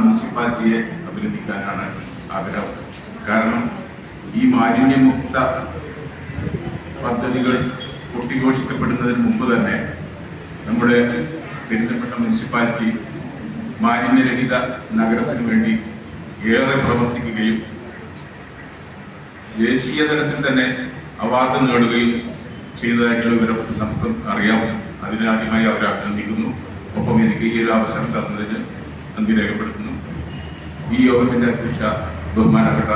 മുനിസിപ്പാലിറ്റിയെ അഭിനന്ദിക്കാനാണ് ആഗ്രഹം. കാരണം ഈ മാലിന്യമുക്ത പദ്ധതികൾ കൊട്ടിഘോഷിക്കപ്പെടുന്നതിന് മുമ്പ് തന്നെ നമ്മുടെ പെരിന്തൽമണ്ണ മുനിസിപ്പാലിറ്റി മാലിന്യരഹിത നഗരത്തിന് വേണ്ടി ഏറെ പ്രവർത്തിക്കുകയും ദേശീയ തലത്തിൽ തന്നെ അവാർഡ് നേടുകയും ചെയ്തതായിട്ടുള്ള വിവരം നമുക്ക് അറിയാം. അതിനാദ്യമായി അവരെ അഭിനന്ദിക്കുന്നു. ഒപ്പം എനിക്ക് ഈ ഒരു അവസരം തന്നതിന് നന്ദി രേഖപ്പെടുത്തുന്നു. ഈ യോഗത്തിന്റെ അധ്യക്ഷ ബഹുമാനപ്പെട്ട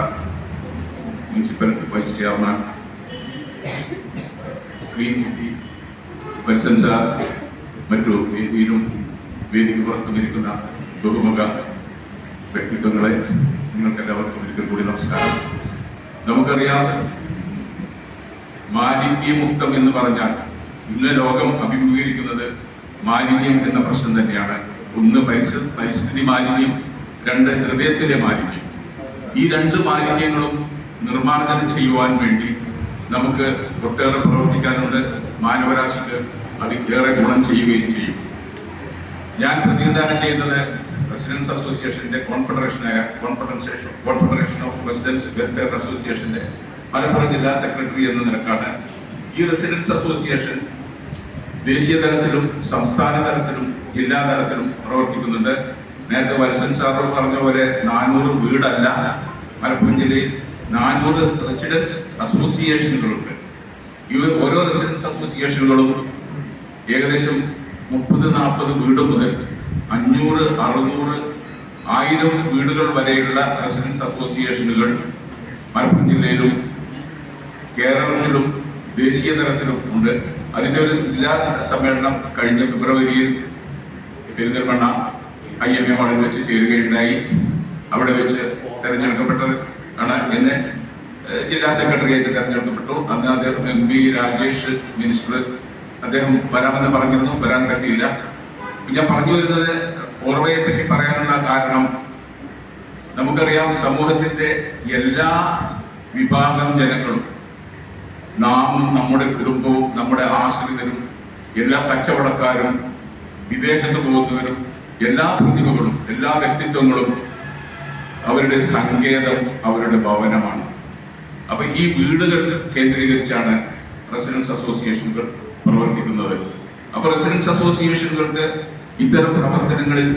municipal vice chairman clean city Valsan sir മറ്റു വേദിയിലും വേദിക്ക് പുറത്തും ഇരിക്കുന്ന ബഹുമുഖ വ്യക്തിത്വങ്ങളെ നിങ്ങൾക്ക് എല്ലാവർക്കും ഒരിക്കൽ കൂടി നമസ്കാരം. നമുക്കറിയാം മാലിന്യമുക്തം എന്ന് പറഞ്ഞാൽ ഇന്ന് ലോകം അഭിമുഖീകരിക്കുന്നത് മാലിന്യം എന്ന പ്രശ്നം തന്നെയാണ്. ഒന്ന് പരിസ്ഥിതി മാലിന്യം രണ്ട് ഹൃദയത്തിലെ മാലിന്യം. ഈ രണ്ട് മാലിന്യങ്ങളും നിർമ്മാർജനം ചെയ്യുവാൻ വേണ്ടി നമുക്ക് ഒട്ടേറെ പ്രവർത്തിക്കാനുണ്ട്. മാനവരാശിക്ക് അത് ഏറെ ഗുണം ചെയ്യുകയും ചെയ്യും. ഞാൻ പ്രതിനിധാനം ചെയ്യുന്നത് റെസിഡൻസ് അസോസിയേഷന്റെ കോൺഫെഡറേഷനായ confederation confederation of residence welfare അസോസിയേഷന്റെ മലപ്പുറം ജില്ലാ സെക്രട്ടറി എന്ന നിലക്കാണ്. ഈ റെസിഡൻസ് അസോസിയേഷൻ ദേശീയ തലത്തിലും സംസ്ഥാന തലത്തിലും ജില്ലാ തലത്തിലും പ്രവർത്തിക്കുന്നുണ്ട്. നേരത്തെ വത്സൻ സാർ പറഞ്ഞ പോലെ നാനൂറ് വീടല്ല. മലപ്പുറം ജില്ലയിൽ നാനൂറ് റെസിഡൻസ് അസോസിയേഷനുകളുണ്ട് ഈ ഓരോ റെസിഡൻസ് അസോസിയേഷനുകളും ഏകദേശം മുപ്പത് നാൽപ്പത് വീട് മുതൽ അഞ്ഞൂറ് അറുന്നൂറ് ആയിരം വീടുകൾ വരെയുള്ള റെസിഡൻസ് അസോസിയേഷനുകൾ മലപ്പുറം ജില്ലയിലും കേരളത്തിലും ദേശീയ തലത്തിലും ഉണ്ട്. അതിന്റെ ഒരു ജില്ലാ സമ്മേളനം കഴിഞ്ഞ ഫെബ്രുവരിയിൽ പെരിന്തൽമണ്ണ ഐ എം എ ഹാളിൽ വെച്ച് ചേരുകയുണ്ടായി. അവിടെ വെച്ച് തെരഞ്ഞെടുക്കപ്പെട്ടത് ആണ് എന്നെ ജില്ലാ സെക്രട്ടറിയായിട്ട് തെരഞ്ഞെടുക്കപ്പെട്ടു. അന്ന് അദ്ദേഹം എം പി രാജേഷ് മിനിസ്റ്റർ അദ്ദേഹം വരാമെന്ന് പറഞ്ഞിരുന്നു വരാൻ പറ്റിയില്ല. ഞാൻ പറഞ്ഞു വരുന്നത് ഓർവയെ പറ്റി പറയാനുള്ള കാരണം നമുക്കറിയാം സമൂഹത്തിന്റെ എല്ലാ വിഭാഗം ജനങ്ങളും നാമും നമ്മുടെ കുടുംബവും നമ്മുടെ ആശ്രിതരും എല്ലാ കച്ചവടക്കാരും വിദേശത്ത് പോകുന്നവരും എല്ലാ പ്രതിഭകളും എല്ലാ വ്യക്തിത്വങ്ങളും അവരുടെ സങ്കേതം അവരുടെ ഭവനമാണ്. അപ്പൊ ഈ വീടുകൾ കേന്ദ്രീകരിച്ചാണ് റെസിഡൻസ് അസോസിയേഷനുകൾ പ്രവർത്തിക്കുന്നത്. അപ്പൊ റെസിഡൻസ് അസോസിയേഷനുകൾക്ക് ഇത്തരം പ്രവർത്തനങ്ങളിൽ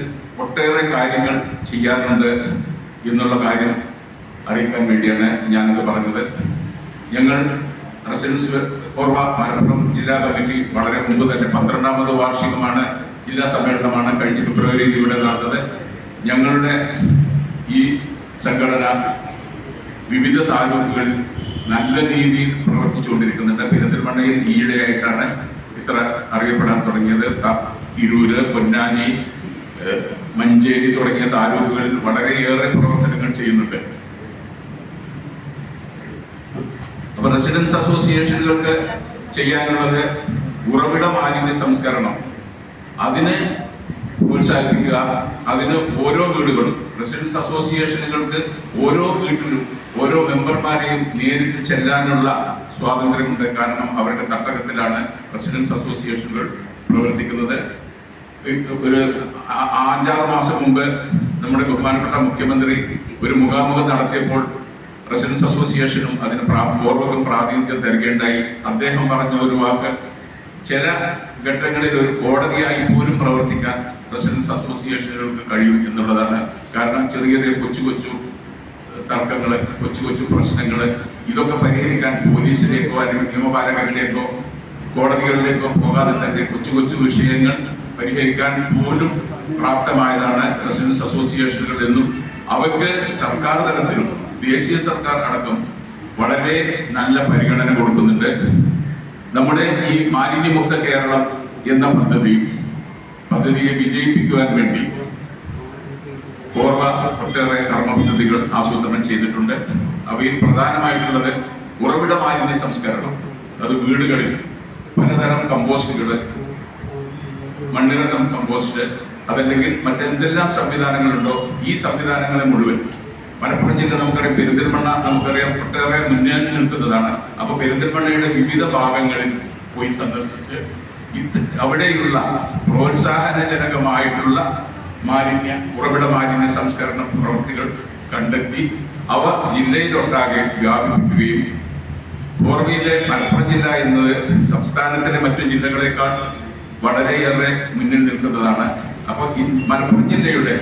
ഒട്ടേറെ കാര്യങ്ങൾ ചെയ്യാറുണ്ട് എന്നുള്ള കാര്യം അറിയിക്കാൻ വേണ്ടിയാണ് ഞാനിത് പറഞ്ഞത്. ഞങ്ങൾ റെസിഡൻസ് പൂർവ മലപ്പുറം ജില്ലാ കമ്മിറ്റി വളരെ മുമ്പ് തന്നെ പന്ത്രണ്ടാമത് വാർഷികമാണ് ജില്ലാ സമ്മേളനമാണ് കഴിഞ്ഞ ഫെബ്രുവരിയിൽ ഇവിടെ നടന്നത്. ഞങ്ങളുടെ ഈ സംഘടന വിവിധ താലൂക്കുകളിൽ നല്ല രീതിയിൽ പ്രവർത്തിച്ചുകൊണ്ടിരിക്കുന്നുണ്ട്. പെരുന്തൽമണ്ണയിൽ ഈയിടെയായിട്ടാണ് ഇത്ര അറിയപ്പെടാൻ തുടങ്ങിയത്. തിരൂര് പൊന്നാനി മഞ്ചേരി തുടങ്ങിയ താലൂക്കുകളിൽ വളരെയേറെ പ്രവർത്തനങ്ങൾ ചെയ്യുന്നുണ്ട്. അപ്പൊ റെസിഡൻസ് അസോസിയേഷനുകൾക്ക് ചെയ്യാനുള്ളത് ഉറവിട മാലിന്യ സംസ്കരണം. അതിന് പ്രോത്സാഹിപ്പിക്കുക. അതിന് ഓരോ വീടുകളും റെസിഡൻസ് അസോസിയേഷനുകൾക്ക് ഓരോ വീട്ടിലും ഓരോ മെമ്പർമാരെയും നേരിട്ട് ചെല്ലാനുള്ള സ്വാതന്ത്ര്യമുണ്ട്. കാരണം അവരുടെ തട്ടകത്തിലാണ് റെസിഡൻസ് അസോസിയേഷനുകൾ പ്രവർത്തിക്കുന്നത്. ഒരു അഞ്ചാറ് മാസം മുമ്പ് നമ്മുടെ ബഹുമാനപ്പെട്ട മുഖ്യമന്ത്രി ഒരു മുഖാമുഖം നടത്തിയപ്പോൾ റെസിഡൻസ് അസോസിയേഷനും അതിന് പൂർവകം പ്രാതിനിധ്യം തരികയുണ്ടായി. അദ്ദേഹം പറഞ്ഞ ഒരു വാക്ക് ചില ഘട്ടങ്ങളിൽ ഒരു കോടതിയായി പോലും പ്രവർത്തിക്കാൻ റെസിഡൻസ് അസോസിയേഷനുകൾക്ക് കഴിയും എന്നുള്ളതാണ്. കാരണം ചെറിയ ചെറിയ കൊച്ചു കൊച്ചു തർക്കങ്ങൾ കൊച്ചു കൊച്ചു പ്രശ്നങ്ങൾ ഇതൊക്കെ പരിഹരിക്കാൻ പോലീസിലേക്കോ അല്ലെങ്കിൽ നിയമപാലകരിലേക്കോ കോടതികളിലേക്കോ പോകാതെ തന്നെ കൊച്ചു കൊച്ചു വിഷയങ്ങൾ പരിഹരിക്കാൻ പോലും പ്രാപ്തമായതാണ് റെസിഡൻസ് അസോസിയേഷനുകൾ എന്നും. അവർക്ക് സർക്കാർ തലത്തിലും ദേശീയ സർക്കാർ അടക്കം വളരെ നല്ല പരിഗണന കൊടുക്കുന്നുണ്ട്. നമ്മുടെ ഈ മാലിന്യമുക്ത കേരളം എന്ന പദ്ധതി പദ്ധതിയെ വിജയിപ്പിക്കുവാൻ വേണ്ടി കോർവ ഒട്ടേറെ കർമ്മ പദ്ധതികൾ ആസൂത്രണം ചെയ്തിട്ടുണ്ട്. അവയിൽ പ്രധാനമായിട്ടുള്ളത് ഉറവിട മാലിന്യ സംസ്കരണം. അത് വീടുകളിൽ പലതരം കമ്പോസ്റ്റുകൾ മണ്ണിര സം- കമ്പോസ്റ്റ് അതല്ലെങ്കിൽ മറ്റെന്തെല്ലാം സംവിധാനങ്ങളുണ്ടോ ഈ സംവിധാനങ്ങളെ മുഴുവൻ. മലപ്പുറം ജില്ല നമുക്കറിയാം പെരിന്തൽമണ്ണ നമുക്കറിയാം ഒട്ടേറെ മുന്നേറി നിൽക്കുന്നതാണ്. അപ്പൊ പെരിന്തൽമണ്ണയുടെ വിവിധ ഭാഗങ്ങളിൽ പോയി സന്ദർശിച്ച് ഇത് അവിടെയുള്ള പ്രോത്സാഹനജനകമായിട്ടുള്ള മാലിന്യ ഉറവിട മാലിന്യ സംസ്കരണ പ്രവൃത്തികൾ കണ്ടെത്തി അവ ജില്ലയിലൊട്ടാകെ വ്യാപിപ്പിക്കുകയും കോർവിയിലെ മലപ്പുറം ജില്ല എന്നത് സംസ്ഥാനത്തിലെ മറ്റു ജില്ലകളെക്കാൾ വളരെയേറെ മുന്നിൽ നിൽക്കുന്നതാണ്. അപ്പോൾ ഈ മലപ്പുറം ജില്ലയുടെ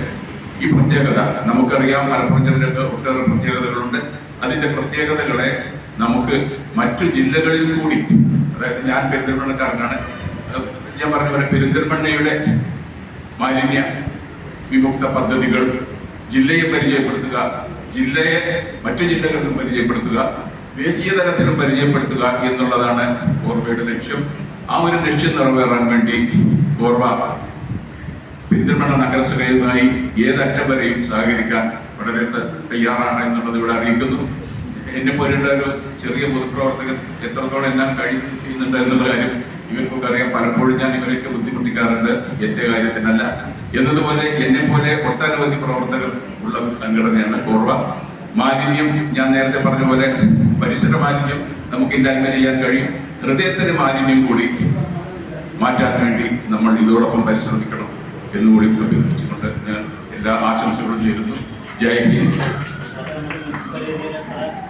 ഈ പ്രത്യേകത നമുക്കറിയാം. മലപ്പുറം ജില്ലയുടെ ഒട്ടേറെ പ്രത്യേകതകളുണ്ട്. അതിന്റെ പ്രത്യേകതകളെ നമുക്ക് മറ്റു ജില്ലകളിൽ കൂടി അതായത് ഞാൻ പെരുന്തൽമണ്ണക്കാരനാണ് ഞാൻ പറഞ്ഞ പോലെ പെരിന്തൽമണ്ണയുടെ മാലിന്യ വിമുക്ത പദ്ധതികൾ ജില്ലയെ പരിചയപ്പെടുത്തുക ജില്ലയെ മറ്റു ജില്ലകളിലും പരിചയപ്പെടുത്തുക ദേശീയ തലത്തിലും പരിചയപ്പെടുത്തുക എന്നുള്ളതാണ് ഓർവയുടെ ലക്ഷ്യം. ആ ഒരു ലക്ഷ്യം നിറവേറാൻ വേണ്ടി ഓർവ പെരിന്തൽമണ്ണ നഗരസഭയുമായി ഏതറ്റം വരെയും സഹകരിക്കാൻ വളരെ തയ്യാറാണ് എന്നുള്ളത് ഇവിടെ അറിയിക്കുന്നു. എന്നെ പോലുള്ള ഒരു ചെറിയ പൊതുപ്രവർത്തകൻ എത്രത്തോളം എല്ലാം കഴിയുന്നു ചെയ്യുന്നുണ്ട് എന്നുള്ള കാര്യം ഇവർക്കൊക്കെ അറിയാം പലപ്പോഴും ഞാൻ ഇവരെയൊക്കെ ബുദ്ധിമുട്ടിക്കാറുണ്ട്. എന്റെ കാര്യത്തിനല്ല. എന്നതുപോലെ എന്നെ പോലെ ഒട്ടനവധി പ്രവർത്തകർ ഉള്ള ഒരു സംഘടനയാണ് കോർവ. മാലിന്യം ഞാൻ നേരത്തെ പറഞ്ഞ പോലെ പരിസര മാലിന്യം നമുക്ക് ഇല്ലായ്മ ചെയ്യാൻ കഴിയും. ഹൃദയത്തിന് മാലിന്യം കൂടി മാറ്റാൻ വേണ്ടി നമ്മൾ ഇതോടൊപ്പം പരിശ്രമിക്കണം എന്നുകൂടി അഭ്യർത്ഥിച്ചുകൊണ്ട് ഞാൻ എല്ലാ ആശംസകളും ചേരുന്നു ജയ് ഹിന്ദ്.